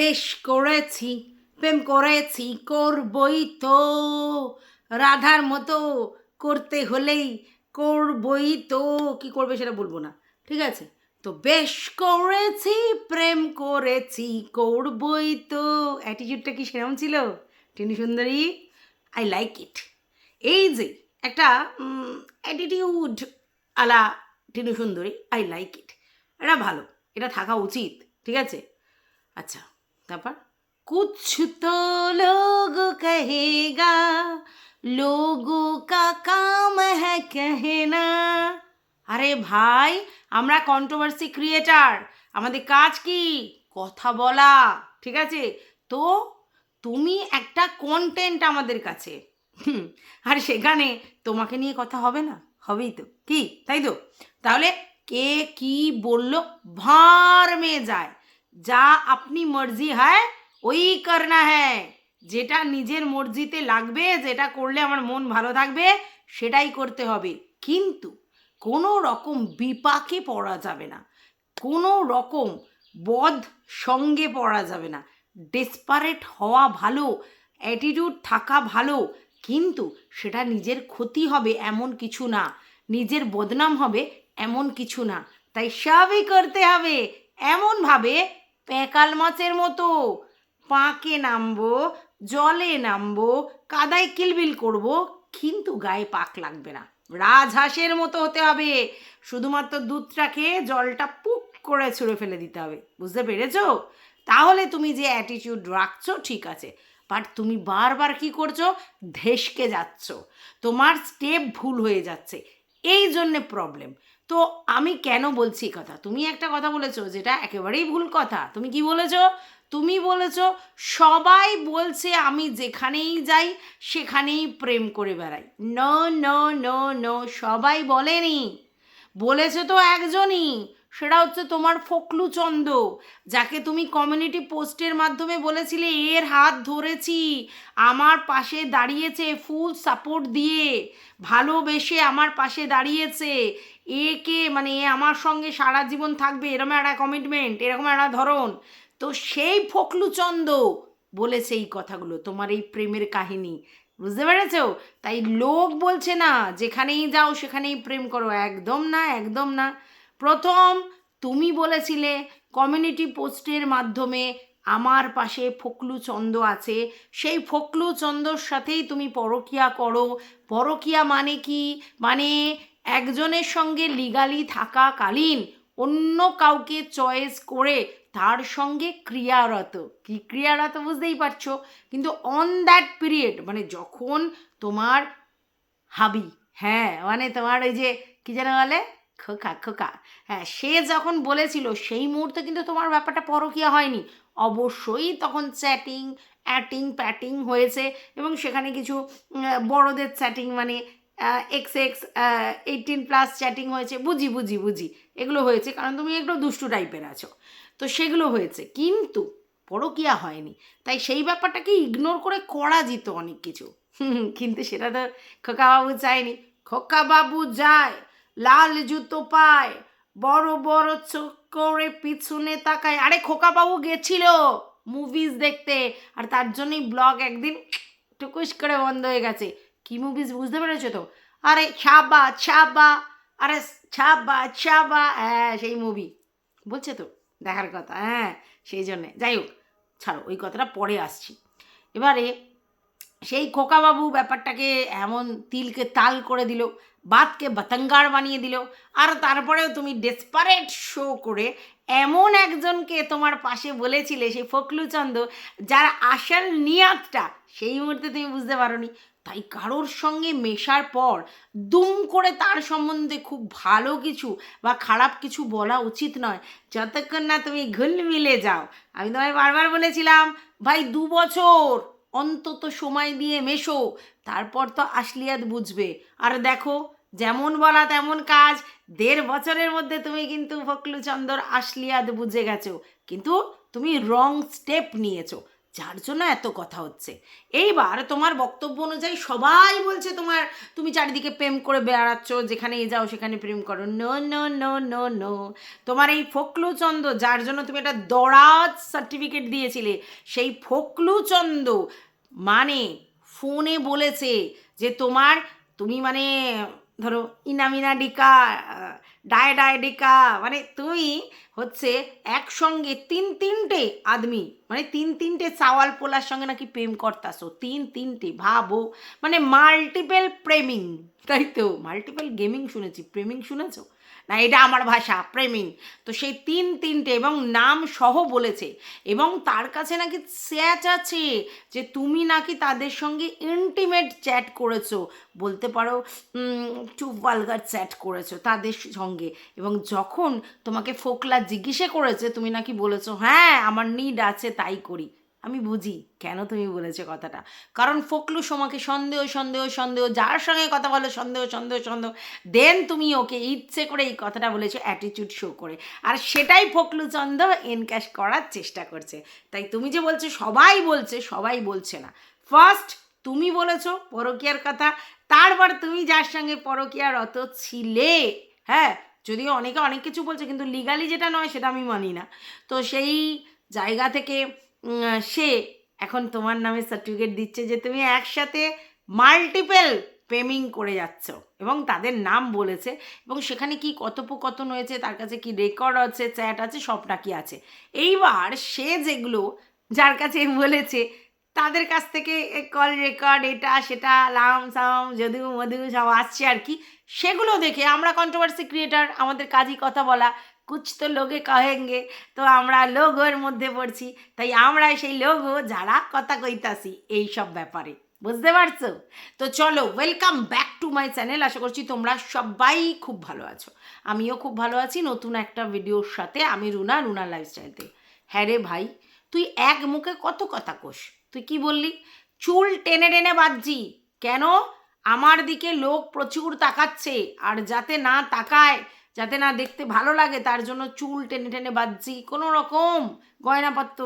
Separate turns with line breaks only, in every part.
বেশ করেছি, প্রেম করেছি, করবই তো। রাধার মতো করতে হলেই করবই তো। কি করবে সেটা বলব না, ঠিক আছে? তো বেশ করেছি, প্রেম করেছি, করবই তো। অ্যাটিটিউডটা কি সেরকম ছিল? টিনি সুন্দরী? আই লাইক ইট এই যে একটা অ্যাটিটিউড আলা টিনু সুন্দরী আই লাইক ইট এটা ভালো, এটা থাকা উচিত, ঠিক আছে? আচ্ছা। তারপর कुछ तो लोग कहेगा लोगों का काम है कहना আরে ভাই আমরা কন্ট্রোভার্সি ক্রিয়েটার আমাদের কাজ কি কথা বলা ঠিক আছে তো তুমি একটা কন্টেন্ট আমাদের কাছে হুম, আর সেখানে তোমাকে নিয়ে কথা হবে না হবেই তো কি তাই তো তাহলে কে কি বললো ভার মে যায় যা আপনি মর্জি হয়, ওই করনা হ্যাঁ যেটা নিজের মর্জিতে লাগবে, যেটা করলে আমার মন ভালো থাকবে, সেটাই করতে হবে। কিন্তু কোনো রকম বিপাকে পড়া যাবে না। কোনো রকম বদ সঙ্গে পড়া যাবে না। ডেসপারেট হওয়া ভালো, অ্যাটিটিউড থাকা ভালো, কিন্তু সেটা নিজের ক্ষতি হবে এমন কিছু না। নিজের বদনাম হবে এমন কিছু না। তাই সবই করতে হবে। এমনভাবে প্যাকাল মাছের মতো। পাঁকে নামবো, জলে নামবো, কাদায় কিলবিল করব, কিন্তু গায়ে পাক লাগবে না। রাজহাঁসের মতো হতে হবে। শুধুমাত্র দুধটা খেয়ে জলটা পুক করে ছুঁড়ে ফেলে দিতে হবে। বুঝতে পেরেছ? তাহলে তুমি যে অ্যাটিটিউড রাখছো, ঠিক আছে। বাট তুমি বারবার কি করছ? ধেসকে যাচ্ছ। তোমার স্টেপ ভুল হয়ে যাচ্ছে। এই জন্যে প্রবলেম তো আমি কেন বলছি কথা? তুমি একটা কথা বলেছ যেটা একেবারেই ভুল কথা। তুমি কি বলেছ? তুমি বলেছ, সবাই বলছে আমি যেখানেই যাই, সেখানেই প্রেম করে বেড়াই। ন ন ন ন, সবাই বলেনি। বলেছে তো একজনই। সেটা হচ্ছে তোমার ফকলু চন্দ যাকে তুমি কমিউনিটি পোস্টের মাধ্যমে বলেছিলে, এর হাত ধরেছি, আমার পাশে দাঁড়িয়েছে ফুল সাপোর্ট দিয়ে, ভালোবেসে আমার পাশে দাঁড়িয়েছে, একে মানে এ আমার সঙ্গে সারা জীবন থাকবে, এরকম একটা কমিটমেন্ট এরকম একটা ধরন। তো সেই ফকলুচন্দ বলেছে এই কথাগুলো, তোমার এই প্রেমের কাহিনী। বুঝতে পেরেছ? তাই লোক বলছে না, যেখানেই যাও, সেখানেই প্রেম করো। একদম না একদম না। প্রথম তুমি বলেছিলে কমিউনিটি পোস্টের মাধ্যমে আমার পাশে ফকলু চন্দ আছে। সেই ফকলু চন্দর সাথেই তুমি পরকিয়া করো। পরকিয়া মানে কি? মানে একজনের সঙ্গে লিগালি থাকাকালীন অন্য কাউকে চয়েস করে তার সঙ্গে ক্রিয়ারত। কি ক্রিয়ারত বুঝতেই পারছ? কিন্তু অন দ্যাট পিরিয়ড মানে যখন তোমার হাবি হ্যাঁ মানে তোমার ওই যে, কি যেন বলে? খোকা খোকা। হ্যাঁ সে যখন বলেছিল, সেই মুহূর্তে কিন্তু তোমার ব্যাপারটা পরকিয়া হয়নি। অবশ্যই তখন চ্যাটিং অ্যাটিং প্যাটিং হয়েছে এবং সেখানে কিছু বড়দের চ্যাটিং মানে X X eighteen plus chatting হয়েছে। বুঝি বুঝি বুঝি। এগুলো হয়েছে কারণ তুমি একটু দুষ্টু টাইপের আছো। তো সেগুলো হয়েছে। কিন্তু পরকিয়া হয়নি। তাই সেই ব্যাপারটাকে ইগনোর করে করা যেত অনেক কিছু। কিন্তু সেটা তো খোকাবাবু চায়নি। খোকাবাবু যায়। লাল জুতো পায়, বড় বড় চোখ করে পিছনে তাকায়। আরে খোকাবাবু গেছিল মুভিজ দেখতে, আর তার জন্যই ব্লগ একদিন টুকুস করে বন্ধ হয়ে গেছে। কি মুভিজ বুঝতে পেরেছ তো? আরে ছাবা ছাবা, আরে ছাবা ছাবা হ্যাঁ সেই মুভি বলছে তো দেখার কথা হ্যাঁ সেই জন্যে। যাই হোক, ছাড়ো, ওই কথাটা পরে আসছি। এবারে সেই খোকাবাবু ব্যাপারটাকে এমন তিলকে তাল করে দিল, বাতকে বাতাঙ্গার বানিয়ে দিল, আর তারপরেও তুমি ডেসপারেট শো করে এমন একজনকে তোমার পাশে বলেছিলে, সেই ফকলুচন্দ যার আসল নিয়াতটা সেই মুহূর্তে তুমি বুঝতে পারোনি। তাই কারোর সঙ্গে মেশার পর দুম করে তার সম্বন্ধে খুব ভালো কিছু বা খারাপ কিছু বলা উচিত নয়। যতক্ষণ না তুমি ঘুল মিলে যাও। আমি তোমায় বারবার বলেছিলাম, ভাই, দু বছর অন্তত সময় দিয়ে মেশো, তারপর তো আসলিয়াত বুঝবে। আর দেখো, যেমন বলা তেমন কাজ, দেড় বছরের মধ্যে তুমি কিন্তু ফকলুচন্দর আসলিয়াত বুঝে গেছো। কিন্তু তুমি রং স্টেপ নিয়েছো, যার জন্য এত কথা হচ্ছে। এইবার তোমার বক্তব্য অনুযায়ী সবাই বলছে তোমার, তুমি চারিদিকে প্রেম করে বেড়াচ্ছ যেখানে যাও সেখানে প্রেম করো। No no no no no তোমার এই ফকলুচন্দ যার জন্য তুমি একটা দরাজ সার্টিফিকেট দিয়েছিলে, সেই ফকলুচন্দ মানে ফোনে বলেছে যে তোমার, তুমি মানে ধরো ইনামিনা ডিকা, ডায় ডায় ডিকা মানে তুমি হচ্ছে একসঙ্গে তিন তিনটে আদমি মানে তিন তিনটে চাওয়াল পোলার সঙ্গে নাকি প্রেম করতাছো, তিন তিনটে, ভাবো। মানে মাল্টিপল প্রেমিং, তাই তো? মাল্টিপল গেমিং শুনেছি, প্রেমিং শুনেছো? না, এটা আমার ভাষা প্রেমিং তো সেই তিন তিনটে এবং নাম সহ বলেছে। এবং তার কাছে নাকি চ্যাট আছে যে, তুমি নাকি তাদের সঙ্গে ইন্টিমেট চ্যাট করেছ। বলতে পারো টু ভালগার চ্যাট করেছ তাদের সঙ্গে। এবং যখন তোমাকে ফোকলা জিজ্ঞেসে করেছে, তুমি নাকি বলেছ হ্যাঁ আমার নিড আছে, তাই করি। আমি বুঝি কেন তুমি বলেছ কথাটা। কারণ ফকলু সোমাকে সন্দেহ সন্দেহ সন্দেহ, যার সঙ্গে কথা বলো সন্দেহ সন্দেহ সন্দেহ দেন তুমি ওকে ইচ্ছে করে এই কথাটা বলেছ অ্যাটিটিউড শো করে। আর সেটাই ফকলু চন্দ এনক্যাশ করার চেষ্টা করছে। তাই তুমি যে বলছো, সবাই বলছে সবাই বলছে না। ফার্স্ট তুমি বলেছ পরকিয়ার কথা, তারপর তুমি যার সঙ্গে পরকিয়ারত ছিলে হ্যাঁ? যদিও অনেকে অনেক কিছু বলছে, কিন্তু লিগালি যেটা নয়, সেটা আমি মানি না। তো সেই জায়গা থেকে সে এখন তোমার নামে সার্টিফিকেট দিচ্ছে যে তুমি একসাথে মাল্টিপেল পেমিং করে যাচ্ছ এবং তাদের নাম বলেছে এবং সেখানে কি কথোপকথন হয়েছে, তার কাছে কি রেকর্ড আছে চ্যাট আছে, সবটা কি আছে। এইবার সে যেগুলো যার কাছে বলেছে, তাদের কাছ থেকে কল রেকর্ড এটা, সেটা, লাম, সাম যদু মধু, সব আসছে আর কি, সেগুলো দেখে আমরা কন্ট্রোভার্সি ক্রিয়েটার আমাদের কাজই কথা বলা কুছ তো লোকে কহেঙ্গে তো আমরা লোগোর মধ্যে পড়ছি। তাই আমরা সেই লোগো, যারা কথা কইতাছি, এই সব ব্যাপারে। বুঝতে পারছ? তো চলো welcome back to my channel আশা করছি তোমরা সবাই খুব ভালো আছো। আমিও খুব ভালো আছি। নতুন একটা ভিডিওর সাথে আমি রুনা রুনা লাইফস্টাইলতে হ্যাঁ রে ভাই, তুই এক মুখে কত কথা কোষ তুই কি বললি? চুল টেনে টেনে বাজছি কেন? আমার দিকে লোক প্রচুর তাকাচ্ছে। আর যাতে না তাকায় যাতে না দেখতে ভালো লাগে, তার জন্য চুল টেনে টেনে বাজছি কোনো রকম গয়নাপত্র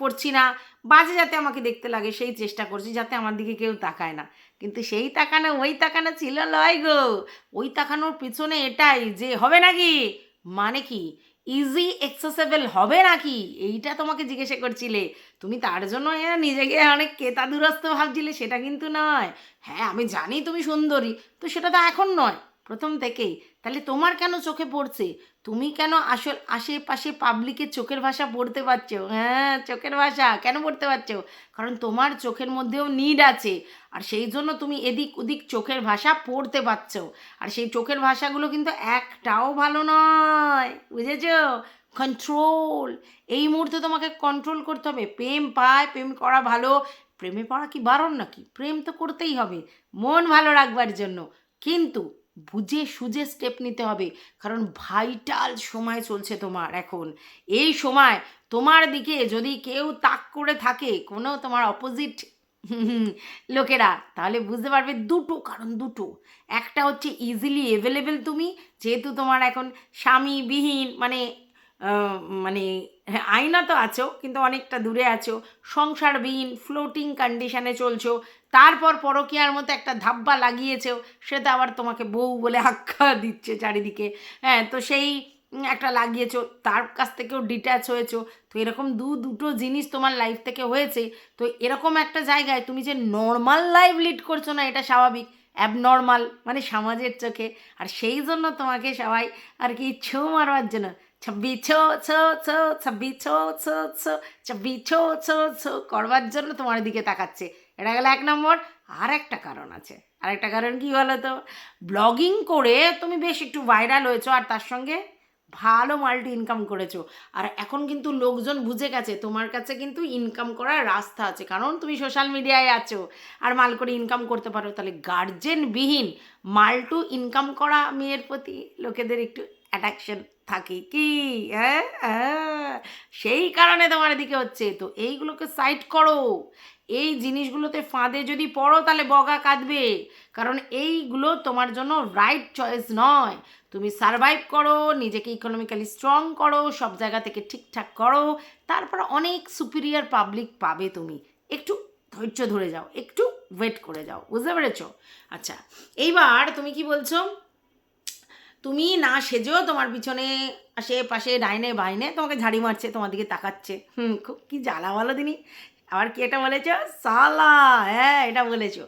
পরছি না। বাজে যাতে আমাকে দেখতে লাগে, সেই চেষ্টা করছি, যাতে আমার দিকে কেউ তাকায় না। কিন্তু সেই তাকানো, ওই তাকানো ছিল লয় গো। ওই তাকানোর পিছনে এটাই যে হবে নাকি? মানে কি? ইজি এক্সেসেবল হবে নাকি? এইটা তোমাকে জিজ্ঞাসা করছিলে। তুমি তার জন্য নিজেকে অনেক কেতা দুরস্ত ভাবছিলে, সেটা কিন্তু নয়। হ্যাঁ আমি জানি তুমি সুন্দরী, তো সেটা তো এখন নয়। প্রথম থেকেই। তাহলে তোমার কেন চোখে পড়ছে? তুমি কেন আসল আশেপাশে পাবলিকের চোখের ভাষা পড়তে পারছ? হ্যাঁ চোখের ভাষা। কেন পড়তে পারছ? কারণ তোমার চোখের মধ্যেও নিড আছে। আর সেই জন্য তুমি এদিক ওদিক চোখের ভাষা পড়তে পারছ। আর সেই চোখের ভাষাগুলো কিন্তু একটাও ভালো নয়। বুঝেছ? কন্ট্রোল এই মুহূর্তে তোমাকে কন্ট্রোল করতে হবে। প্রেম পায়, প্রেম করা ভালো। প্রেমে পড়া কি বারণ নাকি? প্রেম তো করতেই হবে। মন ভালো রাখবার জন্য। কিন্তু বুঝে সুঝে স্টেপ নিতে হবে। কারণ ভাইটাল সময় চলছে তোমার এখন। এই সময় তোমার দিকে যদি কেউ তাক করে থাকে, কোনো তোমার অপোজিট লোকেরা, তাহলে বুঝতে পারবে দুটো কারণ দুটো। একটা হচ্ছে ইজিলি অ্যাভেলেবেল তুমি, যেহেতু তোমার এখন স্বামীবিহীন মানে মানে হ্যাঁ, আইনা তো আছো কিন্তু অনেকটা দূরে আছো সংসারবিহীন ফ্লোটিং কন্ডিশনে চলছো তারপর পরকীয়ার মতো একটা ধাব্বা লাগিয়েছেও সেটা আবার তোমাকে বউ বলে আখ্যা দিচ্ছে চারিদিকে। হ্যাঁ তো সেই একটা লাগিয়েছো তার কাছ থেকেও ডিট্যাচ হয়েছো তো এরকম দু দুটো জিনিস তোমার লাইফ থেকে হয়েছে। তো এরকম একটা জায়গায় তুমি যে নর্মাল লাইফ লিড করছ না এটা স্বাভাবিক। অ্যাবনর্মাল মানে সমাজের চোখে। আর সেই জন্য তোমাকে সবাই আর কি ছো মারবার জন্য ছাব্বি ছো ছো ছো ছাব্বি ছো ছো ছো ছাব্বি ছো ছো ছো করবার জন্য তোমার দিকে তাকাচ্ছে। এটা গেল এক নম্বর। আর একটা কারণ আছে। আর একটা কারণ কি বলো তো? ব্লগিং করে তুমি বেশ একটু ভাইরাল হয়েছো আর তার সঙ্গে ভালো মাল্টি ইনকাম করেছ। আর এখন কিন্তু লোকজন বুঝে গেছে, তোমার কাছে কিন্তু ইনকাম করার রাস্তা আছে। কারণ তুমি সোশ্যাল মিডিয়ায় আছো আর মাল করে ইনকাম করতে পারো। তাহলে গার্জেনবিহীন মালটু ইনকাম করা মেয়ের প্রতি লোকেদের একটু অ্যাট্রাকশন থাকে কি? হ্যাঁ হ্যাঁ। সেই কারণে তোমার এদিকে হচ্ছে। তো এইগুলোকে সাইড করো। এই জিনিসগুলোতে ফাঁদে যদি পড়ো, তাহলে বগা কাঁদবে। কারণ এইগুলো তোমার জন্য রাইট চয়েস নয়। তুমি সারভাইভ করো, নিজেকে ইকোনমিক্যালি স্ট্রং করো, সব জায়গা থেকে ঠিকঠাক করো। তারপর অনেক সুপিরিয়ার পাবলিক পাবে তুমি। একটু ধৈর্য ধরে যাও, একটু ওয়েট করে যাও। বুঝতে পেরেছ? আচ্ছা এইবার তুমি কি বলছো? তুমি না সেজেও তোমার পিছনে আশেপাশে ডাইনে বাইনে তোমাকে ঝাড়ি মারছে, তোমার দিকে তাকাচ্ছে। হুম, খুব কি জ্বালা বলো দিনি? আবার কি এটা বলেছ? সালা হ্যাঁ এটা বলেছ।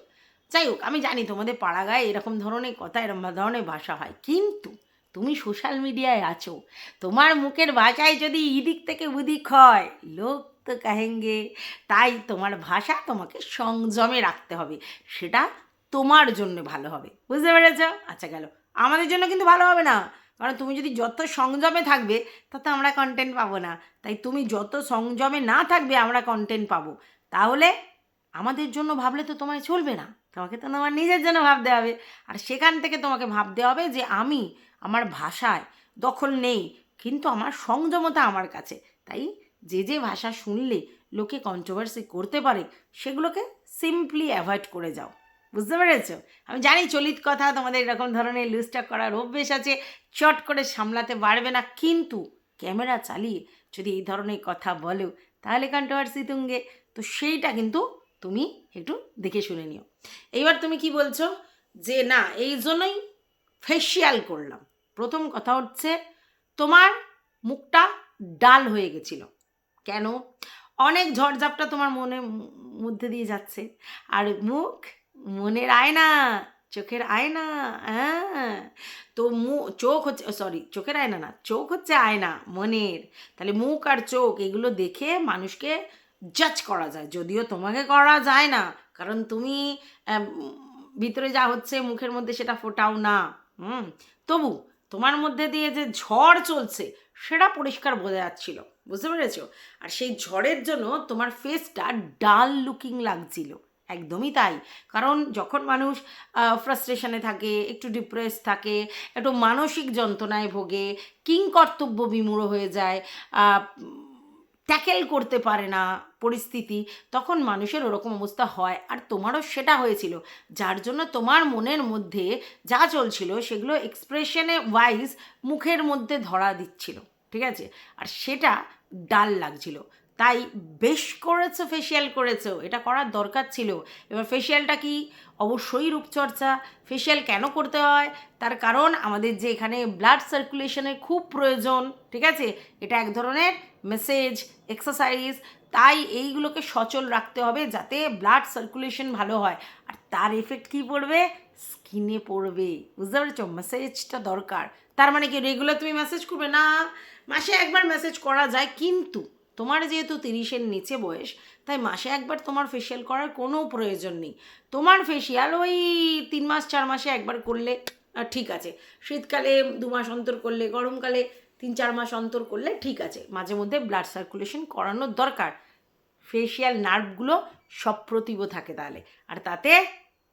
যাই হোক, আমি জানি তোমাদের পাড়া গায়ে এরকম ধরনের কথা, এরকম ধরনের ভাষা হয়। কিন্তু তুমি সোশ্যাল মিডিয়ায় আছো। তোমার মুখের ভাষায় যদি ইদিক থেকে উদিক হয়, লোক তো কাহেঙ্গে। তাই তোমার ভাষা তোমাকে সংযমে রাখতে হবে। সেটা তোমার জন্য ভালো হবে। বুঝতে পেরেছ? আচ্ছা গেল। আমাদের জন্য কিন্তু ভালো হবে না। কারণ তুমি যদি যত সংযমে থাকবে, তত আমরা কন্টেন্ট পাবো না। তাই তুমি যত সংযমে না থাকবে, আমরা কন্টেন্ট পাবো। তাহলে আমাদের জন্য ভাবলে তো তোমায় চলবে না। তোমাকে তো তোমার নিজের জন্য ভাবতে হবে। আর সেখান থেকে তোমাকে ভাবতে হবে যে আমি আমার ভাষায় দখল নেই, কিন্তু আমার সংযমতা আমার কাছে। তাই যে যে ভাষা শুনলে লোকে কন্ট্রোভার্সি করতে পারে, সেগুলোকে সিম্পলি অ্যাভয়েড করে যাও। বুঝতে পেরেছ? আমি জানি চলিত কথা, তোমাদের এরকম ধরনের লুজটা করার অভ্যেস আছে, চট করে সামলাতে পারবে না, কিন্তু ক্যামেরা চালিয়ে যদি এই ধরনের কথা বলো, তাহলে কন্ট্রোভার্সি তুঙ্গে। তো সেইটা কিন্তু তুমি একটু দেখে শুনে নিও। এইবার তুমি কি বলছো? যে না, এই জন্যই ফেসিয়াল করলাম। প্রথম কথা হচ্ছে, তোমার মুখটা ডাল হয়ে গেছিল। কেন? অনেক ঝড়ঝাপটা তোমার মনে, মধ্যে দিয়ে যাচ্ছে। আর মুখ মনের আয়না, চোখের আয়না হ্যাঁ। তো মু, চোখ হচ্ছে সরি চোখের আয়না না, চোখ হচ্ছে আয়না, মনের। তাহলে মুখ আর চোখ এগুলো দেখে মানুষকে জাজ করা যায়, যদিও তোমাকে করা যায় না, কারণ তুমি ভিতরে যা হচ্ছে মুখের মধ্যে সেটা ফোটাও না, হুম। তবু তোমার মধ্যে দিয়ে যে ঝড় চলছে, সেটা পরিষ্কার বোঝা যাচ্ছিল, বুঝতে পেরেছ? আর সেই ঝড়ের জন্য তোমার ফেসটা ডাল লুকিং লাগছিল। একদমই তাই। কারণ যখন মানুষ ফ্রাস্ট্রেশনে থাকে, একটু ডিপ্রেস থাকে, একটু মানসিক যন্ত্রণায় ভোগে, কিং কর্তব্য বিমূঢ় হয়ে যায় ট্যাকেল করতে পারে না পরিস্থিতি, তখন মানুষের ওরকম অবস্থা হয়। আর তোমারও সেটা হয়েছিল। যার জন্য তোমার মনের মধ্যে যা চলছিল, সেগুলো এক্সপ্রেশনে ওয়াইজ মুখের মধ্যে ধরা দিচ্ছিল। ঠিক আছে? আর সেটা ডাল লাগছিল। তাই বেশ করেছ ফেসিয়াল করেছ। এটা করার দরকার ছিল। এবার ফেসিয়ালটা কি? অবশ্যই রূপচর্চা। ফেসিয়াল কেন করতে হয়? তার কারণ আমাদের যে এখানে ব্লাড সার্কুলেশনের খুব প্রয়োজন, ঠিক আছে? এটা এক ধরনের মেসেজ এক্সারসাইজ তাই এইগুলোকে সচল রাখতে হবে যাতে ব্লাড সার্কুলেশন ভালো হয়। আর তার এফেক্ট কী পড়বে? স্কিনে পড়বে। বুঝতে পেরেছ? মেসেজটা দরকার। তার মানে কি রেগুলার তুমি মেসেজ করবে? না, মাসে একবার মেসেজ করা যায়, কিন্তু তোমার যেহেতু তিরিশের নিচে বয়স, তাই মাসে একবার তোমার ফেসিয়াল করার কোনো প্রয়োজন নেই। তোমার ফেসিয়াল ওই তিন মাস, চার মাসে একবার করলে ঠিক আছে। শীতকালে দু মাস অন্তর করলে, গরমকালে তিন, চার মাস অন্তর করলে ঠিক আছে। মাঝে মধ্যে ব্লাড সার্কুলেশন করানোর দরকার। ফেসিয়াল নার্ভগুলো সপ্রতিভ থাকে তাহলে। আর তাতে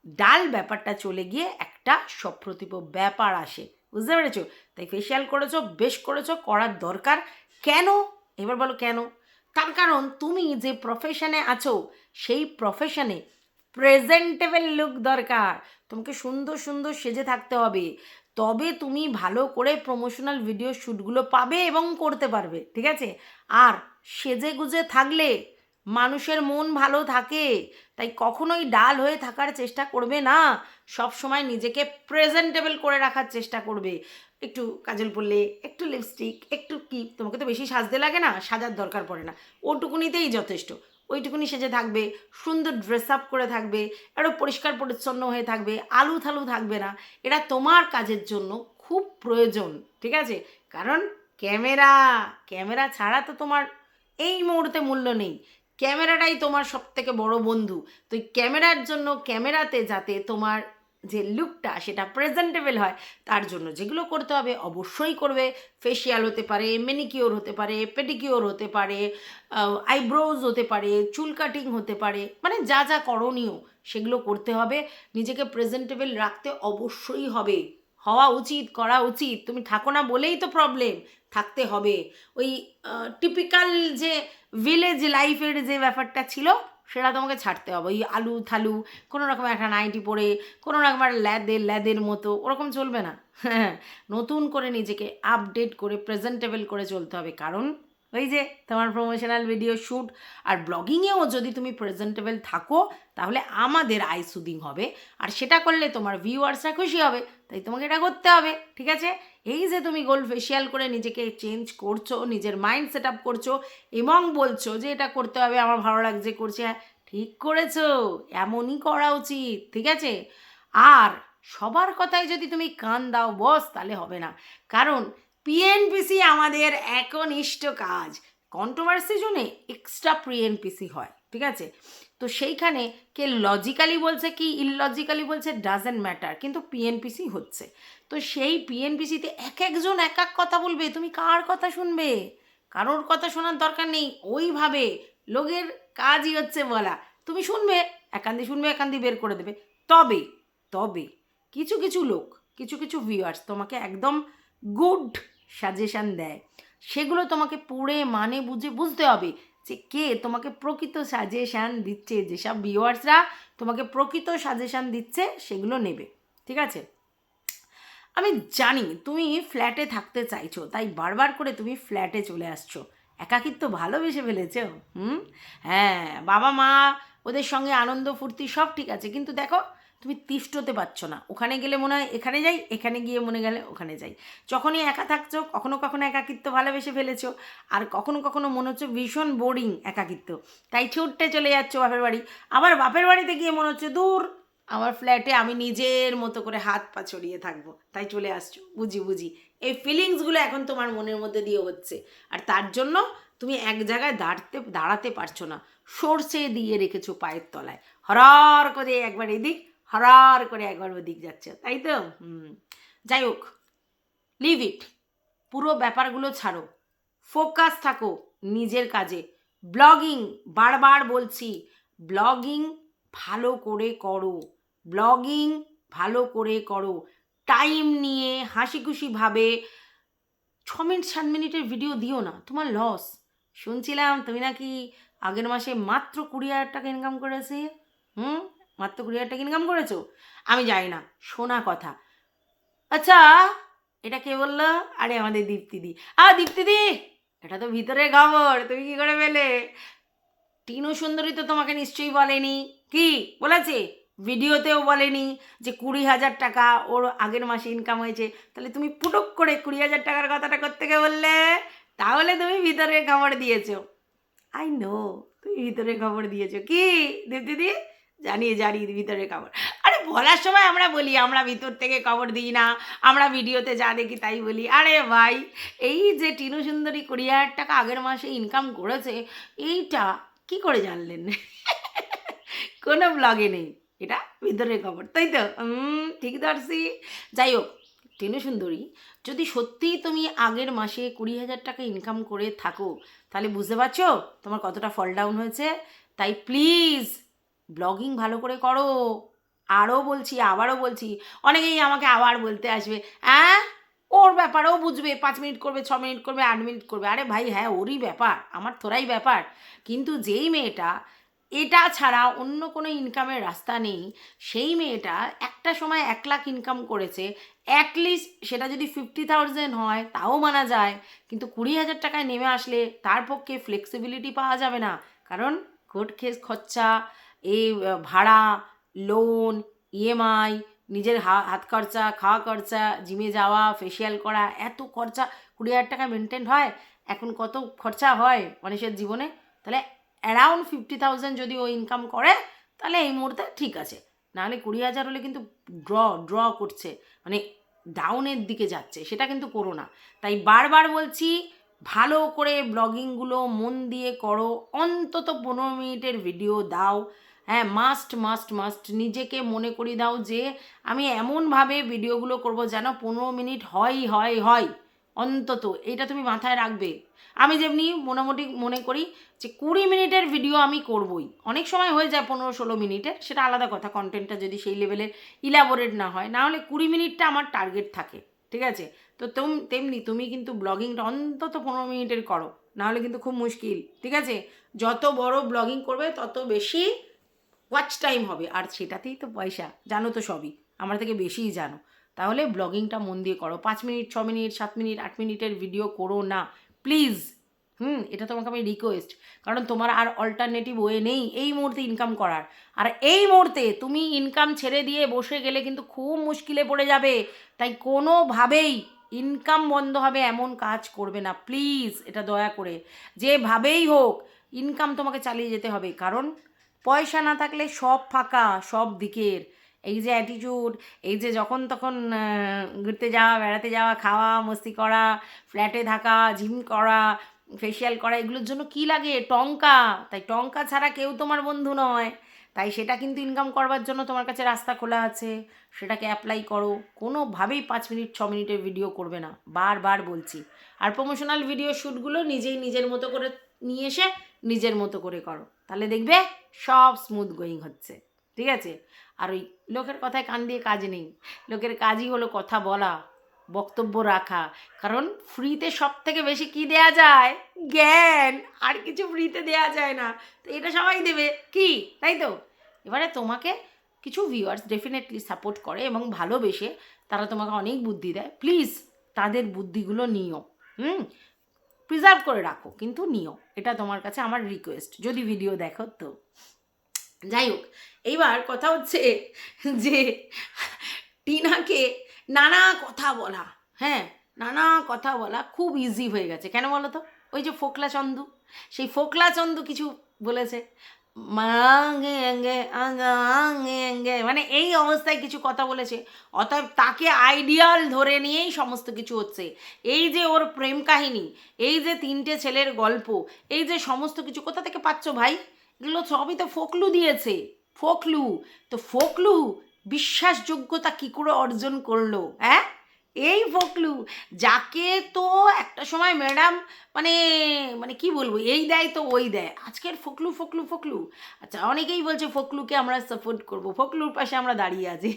ডাল ব্যাপারটা চলে গিয়ে একটা সপ্রতিভ ব্যাপার আসে। বুঝতে পেরেছ? তাই ফেসিয়াল করেছ, বেশ করেছ, করার দরকার। কেন? এবার বলো কেন? তার কারণ তুমি যে প্রফেশনে আছো, সেই প্রফেশনে প্রেজেন্টেবল লুক দরকার। তোমাকে সুন্দর সুন্দর সেজে থাকতে হবে। তবে তুমি ভালো করে প্রমোশনাল ভিডিও শ্যুটগুলো পাবে এবং করতে পারবে, ঠিক আছে? আর সেজে গুজে থাকলে মানুষের মন ভালো থাকে, তাই কখনোই ডাল হয়ে থাকার চেষ্টা করবে না। সব সময় নিজেকে প্রেজেন্টেবল করে রাখার চেষ্টা করবে। একটু কাজল পরলে একটু লিপস্টিক একটু কি, তোমাকে তো বেশি সাজতে লাগে না, সাজার দরকার পড়ে না। ওটুকুনিতেই যথেষ্ট। ওইটুকুনি সেজে থাকবে, সুন্দর ড্রেস আপ করে থাকবে, একটু পরিষ্কার পরিচ্ছন্ন হয়ে থাকবে, আলু থালু থাকবে না। এটা তোমার কাজের জন্য খুব প্রয়োজন, ঠিক আছে? কারণ ক্যামেরা ক্যামেরা ছাড়া তো তোমার এই মুহূর্তে মূল্য নেই। ক্যামেরাটাই তোমার সব থেকে বড় বন্ধু। তো ক্যামেরার জন্য, ক্যামেরাতে যাতে তোমার যে লুকটা সেটা প্রেজেন্টেবল হয়, তার জন্য যেগুলো করতে হবে অবশ্যই করবে। ফেসিয়াল হতে পারে মেনিকিওর হতে পারে পেডিকিওর হতে পারে আইব্রোজ হতে পারে, চুল কাটিং হতে পারে মানে যা যা করণীয় সেগুলো করতে হবে। নিজেকে প্রেজেন্টেবল রাখতে অবশ্যই হবে। হওয়া উচিত, করা উচিত। তুমি থাকো না বলেই তো প্রবলেম থাকতে হবে। ওই টিপিক্যাল যে ভিলেজ লাইফের যে ব্যাপারটা ছিল সেটা তোমাকে ছাড়তে হবে। ওই আলু থালু, কোনো রকম একটা নাইটি পরে, কোনো রকম একটা ল্যাদের ল্যাদের মতো, ওরকম চলবে না। হ্যাঁ নতুন করে নিজেকে আপডেট করে প্রেজেন্টেবল করে চলতে হবে। কারণ ওই যে তোমার প্রমোশনাল ভিডিও শ্যুট আর ব্লগিংয়েও যদি তুমি প্রেজেন্টেবল থাকো, তাহলে আমাদের আই সুদিং হবে। আর সেটা করলে তোমার ভিউয়ার্সরা খুশি হবে। তাই তোমাকে এটা করতে হবে, ঠিক আছে? এই যে তুমি গোল ফেসিয়াল করে নিজেকে চেঞ্জ করছ, নিজের মাইন্ড সেট আপ করছ, এবং বলছো যে এটা করতে হবে, আমার ভালো লাগছে, করছে হ্যাঁ ঠিক করেছ, এমনই করা উচিত, ঠিক আছে? আর সবার কথায় যদি তুমি কান দাও, বস, তাহলে হবে না। কারণ পিএনপিসি আমাদের একনিষ্ঠ কাজ। কন্ট্রোভার্সি জন্যে এক্সট্রা পিএনপিসি হয়, ঠিক আছে? তো সেইখানে কে লজিক্যালি বলছে কি ইললজিক্যালি বলছে ডাজেন্ট ম্যাটার কিন্তু পিএনপিসি হচ্ছে। তো সেই পিএনপিসিতে এক একজন এক এক কথা বলবে, তুমি কার কথা শুনবে? কারোর কথা শোনার দরকার নেই, ওইভাবে লোকের কাজই হচ্ছে বলা। তুমি শুনবে একান্দি শুনবে একান্দি বের করে দেবে। তবে তবে কিছু কিছু লোক, কিছু কিছু ভিউয়ার্স তোমাকে একদম গুড সাজেশান দেয়। সেগুলো তোমাকে পড়ে মানে বুঝে, বুঝতে হবে। যে কে তোমাকে প্রকৃত সাজেশান দিচ্ছে? যেসব ভিউয়ার্সরা তোমাকে প্রকৃত সাজেশান দিচ্ছে, সেগুলো নেবে। ঠিক আছে? আমি জানি তুমি ফ্ল্যাটে থাকতে চাইছো, তাই বারবার করে তুমি ফ্ল্যাটে চলে আসছো। একাকিত্ব ভালোবেসে ফেলেছো? হুম? হ্যাঁ বাবা মা ওদের সঙ্গে আনন্দ ফুর্তি সব ঠিক আছে। কিন্তু দেখো তুমি তিষ্ঠতে পারছ না। ওখানে গেলে মনে হয় এখানে যাই, এখানে গিয়ে মনে গেলে ওখানে যাই। যখনই একা থাকছো, কখনো কখনো একাকিত্ব ভালোবেসে ফেলেছো, আর কখনো কখনো মনে হচ্ছে ভীষণ বোরিং একাকিত্ব। তাই ছুটতে চলে যাচ্ছ বাপের বাড়ি। আবার বাপের বাড়িতে গিয়ে মনে হচ্ছে, দূর, আমার ফ্ল্যাটে আমি নিজের মতো করে হাত পা ছড়িয়ে থাকব। তাই চলে আসছো, বুঝি বুঝি। এই ফিলিংসগুলো এখন তোমার মনের মধ্যে দিয়ে হচ্ছে। আর তার জন্য তুমি এক জায়গায় দাঁড়তে, দাঁড়াতে পারছ না। সর্ষে দিয়ে রেখেছো পায়ের তলায়। হরার করে একবার এদিক হরার করে একবার ওদিক যাচ্ছে। তাই তো? হুম। যাই হোক লিভ ইট পুরো ব্যাপারগুলো ছাড়ো। ফোকাস থাকো নিজের কাজে। ব্লগিং বারবার বলছি ব্লগিং ভালো করে করো। ব্লগিং ভালো করে করো। টাইম নিয়ে হাসি খুশিভাবে ছ মিনিট, সাত মিনিটের ভিডিও দিও না। তোমার লস শুনছিলাম তুমি নাকি আগের মাসে মাত্র কুড়ি হাজার টাকা ইনকাম করেছে? হুম? মাত্র কুড়ি হাজার টাকা ইনকাম করেছ? আমি জানি না, শোনা কথা। আচ্ছা এটা কে বলল? আরে আমাদের দীপ্তিদি। আ দীপ্তিদি, এটা তো ভিতরের খবর তুমি কি করে পেলে? টিনু সুন্দরী তো তোমাকে নিশ্চয়ই বলেনি। কি? বলেছে? ভিডিওতেও বলেনি যে কুড়ি হাজার টাকা ওর আগের মাসে ইনকাম হয়েছে। তাহলে তুমি পুটুক করে কুড়ি হাজার টাকার কথাটা করতে বললে? তাহলে তুমি ভিতরে খবর দিয়েছ। আই নো তুমি ভিতরে খবর দিয়েছ। কি, দীপ্তিদি? জানিয়ে জানি ভিতরের খবর। আরে বলার সময় আমরা বলি, আমরা ভিতর থেকে খবর দিই না, আমরা ভিডিওতে যা দেখি তাই বলি। আরে ভাই, এই যে টিনু সুন্দরী কুড়ি হাজার টাকা আগের মাসে ইনকাম করেছে, এইটা কি করে জানলেন? কোনো ব্লগে নেই। এটা ভিতরের খবর, তাই তো? ঠিক ধরছি। যাই হোক, টিনু সুন্দরী, যদি সত্যিই তুমি আগের মাসে কুড়ি হাজার টাকা ইনকাম করে থাকো, তাহলে বুঝতে পারছ তোমার কতটা ফল ডাউন হয়েছে? তাই প্লিজ ব্লগিং ভালো করে করো। আরও বলছি, আবারও বলছি। অনেকেই আমাকে আবার বলতে আসবে হ্যাঁ ওর ব্যাপার ও বুঝবে। পাঁচ মিনিট করবে, ছ মিনিট করবে, আট মিনিট করবে। আরে ভাই হ্যাঁ ওরই ব্যাপার, আমার তোরাই ব্যাপার। কিন্তু যেই মেয়েটা, এটা ছাড়া অন্য কোনো ইনকামের রাস্তা নেই। সেই মেয়েটা একটা সময় এক লাখ ইনকাম করেছে অ্যাটলিস্ট সেটা যদি ফিফটি থাউজেন্ড হয়, তাও মানা যায়। কিন্তু কুড়ি হাজার টাকায় নেমে আসলে তার পক্ষে ফ্লেক্সিবিলিটি পাওয়া যাবে না। কারণ কোর্ট কেস খরচা এই ভাড়া লোন ইএমআই নিজের হা- হাত খরচা, খাওয়া খরচা জিমে যাওয়া ফেসিয়াল করা, এত খরচা, কুড়ি হাজার টাকা মেনটেন হয়, এখন কত খরচা হয় মানুষের জীবনে? তাহলে অ্যারাউন্ড ফিফটি থাউজেন্ড যদি ও ইনকাম করে, তাহলে এই মুহূর্তে ঠিক আছে। নাহলে কুড়ি হাজার হলে কিন্তু ড্র ড্র করছে মানে ডাউনের দিকে যাচ্ছে, সেটা কিন্তু করো না। তাই বারবার বলছি, ভালো করে ব্লগিংগুলো মন দিয়ে করো, অন্তত পনেরো মিনিটের ভিডিও দাও। হ্যাঁ মাস্ট মাস্ট মাস্ট নিজেকে মনে করিয়ে দাও যে আমি এমনভাবে ভিডিওগুলো করব যেন পনেরো মিনিট হয় হয় হয়, অন্তত এটা তুমি মাথায় রাখবে। আমি যেমনি মোটামুটি মনে করি যে কুড়ি মিনিটের ভিডিও আমি করবই। অনেক সময় হয়ে যায় পনেরো ষোলো মিনিটের, সেটা আলাদা কথা কন্টেন্টটা যদি সেই লেভেলের ইলাবোরেট না হয়, না হলে কুড়ি মিনিটটা আমার টার্গেট থাকে, ঠিক আছে? তো তুম, তেমনি তুমি কিন্তু ব্লগিংটা অন্তত পনেরো মিনিটের করো নাহলে কিন্তু খুব মুশকিল, ঠিক আছে? যত বড় ব্লগিং করবে, তত বেশি ওয়াচ টাইম হবে। আর সেটাতেই তো পয়সা। জানো তো সবই। আমার থেকে বেশিই জানো। তাহলে ব্লগিংটা মন দিয়ে করো। পাঁচ মিনিট, ছ মিনিট, সাত মিনিট, আট মিনিটের ভিডিও করো না। প্লিজ হুম, এটা তোমাকে আমি রিকোয়েস্ট কারণ তোমার আর অল্টারনেটিভ ওয়ে নেই এই মুহূর্তে ইনকাম করার। আর এই মুহূর্তে তুমি ইনকাম ছেড়ে দিয়ে বসে গেলে কিন্তু খুব মুশকিলে পড়ে যাবে। তাই কোনোভাবেই ইনকাম বন্ধ হবে এমন কাজ করবে না। প্লিজ এটা দয়া করে। যেভাবেই হোক ইনকাম তোমাকে চালিয়ে যেতে হবে। কারণ পয়সা না থাকলে সব ফাঁকা, সব দিকের এই যে অ্যাটিটিউড এই যে যখন তখন ঘুরতে যাওয়া, বেড়াতে যাওয়া, খাওয়া, মস্তি করা ফ্ল্যাটে থাকা জিম করা ফেসিয়াল করা, এগুলোর জন্য কি লাগে? টঙ্কা। তাই টঙ্কা ছাড়া কেউ তোমার বন্ধু নয়। তাই সেটা কিন্তু ইনকাম করবার জন্য তোমার কাছে রাস্তা খোলা আছে। সেটাকে অ্যাপ্লাই করো। কোনোভাবেই পাঁচ মিনিট, ছ মিনিটের ভিডিও করবে না। বারবার বলছি। আর প্রমোশনাল ভিডিও শ্যুটগুলো নিজেই নিজের মতো করে নিয়ে এসে নিজের মতো করে করো। তাহলে দেখবে সব স্মুথ গোয়িং হচ্ছে। ঠিক আছে? আর ওই লোকের কথায় কান দিয়ে কাজ নেই। লোকের কাজই হলো কথা বলা, বক্তব্য রাখা। কারণ ফ্রিতে সব থেকে বেশি কি দেয়া যায়? জ্ঞান। আর কিছু ফ্রিতে দেয়া যায় না। তো এটা সবাই দেবে। কি? তাই তো? এবারে তোমাকে কিছু ভিউয়ার্স ডেফিনেটলি সাপোর্ট করে এবং ভালোবেসে তারা তোমাকে অনেক বুদ্ধি দেয়। প্লিজ তাদের বুদ্ধিগুলো নিও হুম? প্রিজার্ভ করে রাখো, কিন্তু নিও। এটা তোমার কাছে আমার রিকোয়েস্ট যদি ভিডিও দেখো তো। যাই হোক, এইবার কথা হচ্ছে যে টিনাকে নানা কথা বলা হ্যাঁ নানা কথা বলা খুব ইজি হয়ে গেছে। কেন বলো তো? ওই যে ফোকলা চন্দু, সেই ফোকলা চন্দু কিছু বলেছে। মানে এই অবস্থায় কিছু কথা বলেছে। অতএব তাকে আইডিয়াল ধরে নিয়েই সমস্ত কিছু হচ্ছে। এই যে ওর প্রেম কাহিনী, এই যে তিনটে ছেলের গল্প, এই যে সমস্ত কিছু, কোথা থেকে পাচ্ছ ভাই? এগুলো সবই তো ফোকলু দিয়েছে। ফোকলু। তো ফোকলু, বিশ্বাসযোগ্যতা কি করে অর্জন করল হ্যাঁ? এই ফকলু, যাকে তো একটা সময় ম্যাডাম মানে মানে কি বলব, এই দেয় তো ওই দেয়। আজকের ফকলু ফকলু ফকলু। আচ্ছা অনেকেই বলছে ফকলুকে আমরা সাপোর্ট করব। ফকলুর পাশে আমরা দাঁড়িয়ে আছি।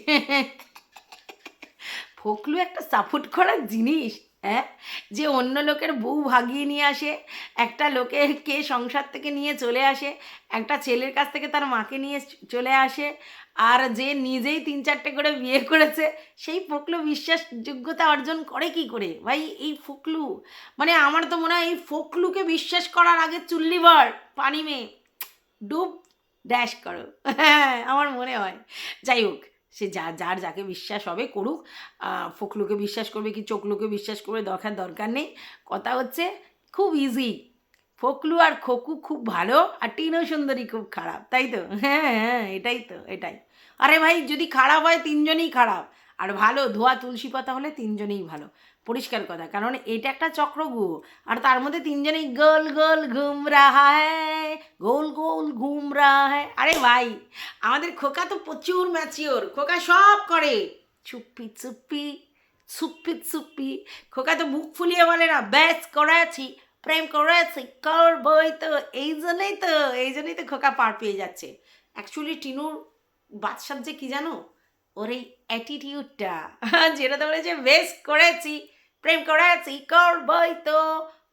ফকলু একটা সাপোর্ট করার জিনিস হ্যাঁ? যে অন্য লোকের বউ ভাগিয়ে নিয়ে আসে একটা লোকের কে সংসার থেকে নিয়ে চলে আসে, একটা ছেলের কাছ থেকে তার মাকে নিয়ে চলে আসে, আর যে নিজেই তিন চারটে করে বিয়ে করেছে, সেই ফোকলু বিশ্বাসযোগ্যতা অর্জন করে কি করে? ভাই, এই ফোকলু মানে আমার তো মনে হয় এই ফোকলুকে বিশ্বাস করার আগে চুল্লি ভর, পানি মেয়ে, ডুব ড্যাশ করো। হ্যাঁ আমার মনে হয়। যাই হোক, সে যা, যার যাকে বিশ্বাস হবে করুক ফোকলুকে বিশ্বাস করবে কি চোখলুকে বিশ্বাস করবে দরকার দরকার নেই। কথা হচ্ছে, খুব ইজি ফোকলু আর খোকু খুব ভালো আর টিনো সুন্দরী খুব খারাপ, তাই তো? হ্যাঁ হ্যাঁ এটাই তো, এটাই। আরে ভাই, যদি খারাপ হয় তিনজনই খারাপ, আর ভালো ধোয়া তুলসী পাতা হলে তিনজনেই ভালো। পরিষ্কার কথা, কারণ এটা একটা চক্রগুহ, আর তার মধ্যে তিনজনেই গোল গোল ঘুম রাহা হ্যায় গোল গোল ঘুম রাহা হ্যায় আরে ভাই, আমাদের খোকা তো প্রচুর ম্যাচিওর খোকা সব করে। চুপ্পি চুপ্পি চুপ্পি চুপ্পি। খোকা তো মুখ ফুলিয়ে বলে না, ব্যাস করেছি প্রেম করেছি করবই তো, এই জন্যই তো, এই জন্যই তো খোকা পার পেয়ে যাচ্ছে। অ্যাকচুয়ালি টিনুর বাদশার যে কি জানো? ওর এই অ্যাটিটিউডটা যেটা বলেছে বেশ করেছি, প্রেম করেছি করবই তো,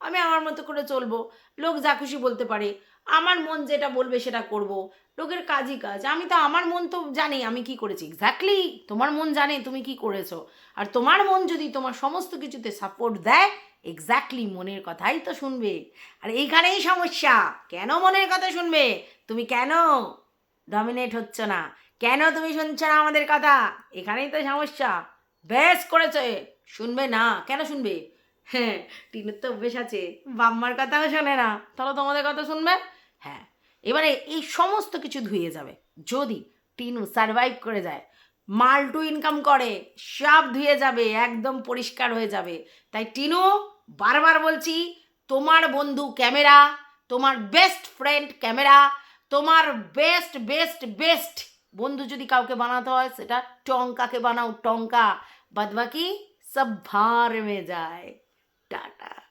আমি আমার মতো করে চলবো। লোক যা খুশি বলতে পারে, আমার মন যেটা বলবে সেটা করব। লোকের কাজই কাজ। আমি তো আমার মন তো জানি আমি কি করেছি। এক্স্যাক্টলি তোমার মন জানে তুমি কি করেছ। আর তোমার মন যদি তোমার সমস্ত কিছুতে সাপোর্ট দেয় এক্স্যাক্টলি মনের কথাই তো শুনবে। আর এইখানেই সমস্যা। কেন মনের কথা শুনবে? তুমি কেন? ডমিনেট হচ্ছ না। কেন তুমি শুনছো না আমাদের কথা? এখানেই তো সমস্যা। বেশ করেছে। শুনবে না। কেন শুনবে? হ্যাঁ টিনের তো অভ্যেস আছে। বাম্মার কথাও শোনে না। তাহলে তোমাদের কথা শুনবে? হ্যাঁ। এবারে এই সমস্ত কিছু ধুয়ে যাবে। যদি টিনু সারভাইভ করে যায় মাল্টু ইনকাম করে, সব ধুয়ে যাবে, একদম পরিষ্কার হয়ে যাবে। তাই টিনু, বারবার বলছি, তোমার বন্ধু ক্যামেরা, তোমার বেস্ট ফ্রেন্ড ক্যামেরা, তোমার বেস্ট বেস্ট বেস্ট বন্ধু যদি কাউকে বানাতে হয়, সেটা টঙ্কাকে বানাও, টঙ্কা। বাদবাকি সব ভার মে যায়। টাটা।